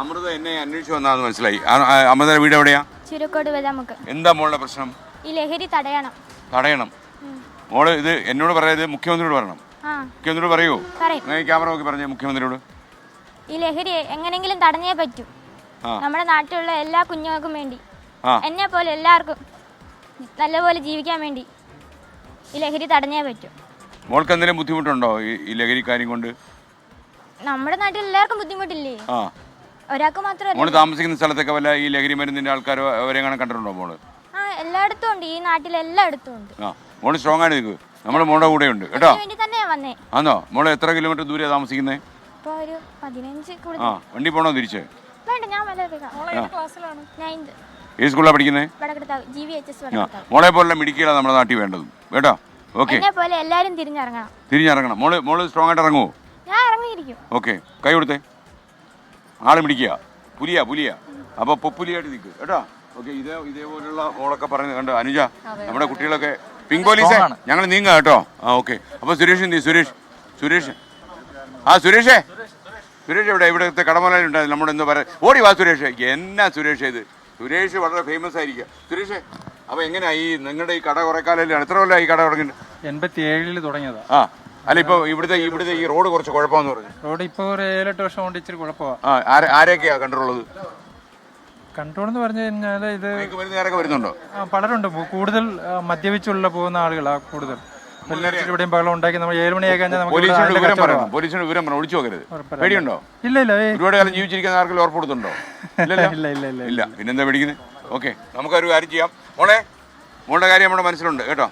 അമൃത എന്നെ അന്വേഷിച്ചു വന്നാന്ന് മനസ്സിലായി. അമൃത വീട് എവിടെയാ? ചുരുക്കോട് നമുക്ക് എന്താ മോളുടെ പ്രശ്നം? ഈ ലഹരി തടയണം. തടയണം. മോൾ ഇത് എന്നോട് പറയാത് മുഖ്യമന്ത്രിയോട് പറയണം മുഖ്യമന്ത്രിയോട് പറയൂ. ക്യാമറ നോക്കി പറഞ്ഞു മുഖ്യമന്ത്രിയോട്. ഈ ലഹരി എങ്ങനെങ്കിലും തടഞ്ഞേ പറ്റൂ. നമ്മുടെ നാട്ടിലുള്ള എല്ലാ കുഞ്ഞുങ്ങൾക്കും വേണ്ടി. എന്നെ പോലെ എല്ലാവർക്കും നല്ലപോലെ ജീവിക്കാൻ വേണ്ടി ഈ ലഹരി തടഞ്ഞേ പറ്റൂ. മോൾക്ക് എന്തെങ്കിലും ബുദ്ധിമുട്ടുണ്ടോ ഈ ലഹരി കാര്യം കൊണ്ട്? നമ്മുടെ നാട്ടിൽ എല്ലാവർക്കും ബുദ്ധിമുട്ടില്ലേ? ഒരാൾക്ക് മാത്രമല്ല മോൾ താമസിക്കുന്ന സ്ഥലത്തൊക്കെ വല്ല ഈ ലഹരി മരുന്നിന്റെ ആൾക്കാർ അവരെങ്ങനെ കണ്ടിട്ടുണ്ടോ മോൾ? ആ എല്ലായിടത്തും ഉണ്ട്. ഈ നാട്ടിൽ എല്ലായിടത്തും ഉണ്ട്. ആ മോൾ സ്ട്രോങ് ആണ് നിൽക്കുക നമ്മുടെ മോളുടെ കൂടെ ഉണ്ട് കേട്ടോ? അതിന് വേണ്ടി തന്നെയാ വന്നേ. ആന്നോ? മോൾ എത്ര കിലോമീറ്റർ ദൂരെ താമസിക്കുന്നത് ഇപ്പൊ ഒരു പതിനഞ്ച് ആ വണ്ടി പോണോ തിരിച്ച്? വേണ്ട ഞാൻ വല്ല ക്ലാസ്സിലാണ് നയൻത് ഏത് സ്കൂളിലാണ് പഠിക്കുന്നത് Vadakkeduthavu G V H S ആ വടക്കെടുത്താവ്. മോളെ പോലുള്ള മിടിക്കുകയാണ് നമ്മുടെ നാട്ടിൽ വേണ്ടതും. കേട്ടോ? ഓക്കെ. എന്നെ പോലെ എല്ലാരും തിരിഞ്ഞിറങ്ങണം. തിരിഞ്ഞിറങ്ങണം. മോൾ മോൾ സ്ട്രോങ് ആയിട്ട് ഇറങ്ങുമോ ഞാൻ ഇറങ്ങിയിരിക്കും. ഓക്കെ. കൈ കൊടുത്തേ. ആൾ പിടിക്കുക. പുലിയ പുലിയ. അപ്പൊ പൊപ്പുലിയായിട്ട് നിൽക്കുക കേട്ടോ? ഓക്കെ ഇതേ ഇതേപോലുള്ള ഓളൊക്കെ പറയുന്നത് കണ്ടോ? അനുജ നമ്മുടെ കുട്ടികളൊക്കെ പിങ്ക് പോലീസേ ഞങ്ങൾ നീങ്ങുക കേട്ടോ. ആ ഓക്കെ. അപ്പൊ സുരേഷ് എന്ത് ചെയ്യും? സുരേഷ് സുരേഷ്. ആ സുരേഷേ. സുരേഷ് എവിടെ? ഇവിടുത്തെ കടമലയിലുണ്ടായിരുന്നു നമ്മുടെ എന്താ പറയാ ഓടി വാ സുരേഷ്. എന്നാ സുരേഷ് ഇത്? സുരേഷ് വളരെ ഫേമസ് ആയിരിക്കുക. സുരേഷ് അപ്പൊ എങ്ങനെയാ ഈ നിങ്ങളുടെ ഈ കട കുറെ കാലം എത്ര കൊല്ലം ഈ കട തുടങ്ങിയിട്ട്? എൺപത്തി ഏഴിൽ തുടങ്ങിയതാ. ആ. അല്ല ഇപ്പൊ ഇവിടുത്തെ ഇവിടുത്തെ ഈ റോഡ് കുറച്ച് കുഴപ്പമെന്ന് പറഞ്ഞു. റോഡ് ഇപ്പൊ ഒരു ഏഴെട്ട് വർഷം കൊണ്ട് ഇച്ചിരി കുഴപ്പമാണ് ആ ആരെ ആരെയൊക്കെയാ കണ്ടിട്ടുള്ളത്? കൺട്രോൾ എന്ന് പറഞ്ഞു കഴിഞ്ഞാൽ ഇത് വരുന്നുണ്ടോ? ആ, പലരുണ്ട്. മു- കൂടുതൽ ആ, മദ്യപിച്ചുള്ള പോകുന്ന ആളുകളാ കൂടുതൽ. എല്ലാവരും ഇവിടെയും ബഹളം ഉണ്ടാക്കി. നമ്മൾ ഏഴ് മണിയായി കഴിഞ്ഞാൽ നമുക്ക് ഇവിടെ പോലീസിനോട് അതിന്റെ വിവരം കച്ചവടമാ. പറയണം. പോലീസിനോട് വിവരം പറയണം. ഒളിച്ചു നോക്കരുത്. ഉറപ്പല്ല. പേടിയുണ്ടോ? ഇല്ല ഇല്ല. ഏയ്. ഒരുപാട് കാലം ജീവിച്ചിരിക്കുന്ന ആർക്കെങ്കിലും ഉറപ്പ് കൊടുത്തുണ്ടോ ഇല്ല ഇല്ല ഇല്ല ഇല്ല. പിന്നെന്താ പേടിക്കുന്നത് ഓക്കെ. നമുക്കൊരു കാര്യം ചെയ്യാം. മോളെ മോളുടെ കാര്യം നമ്മുടെ മനസ്സിലുണ്ട്. കേട്ടോ?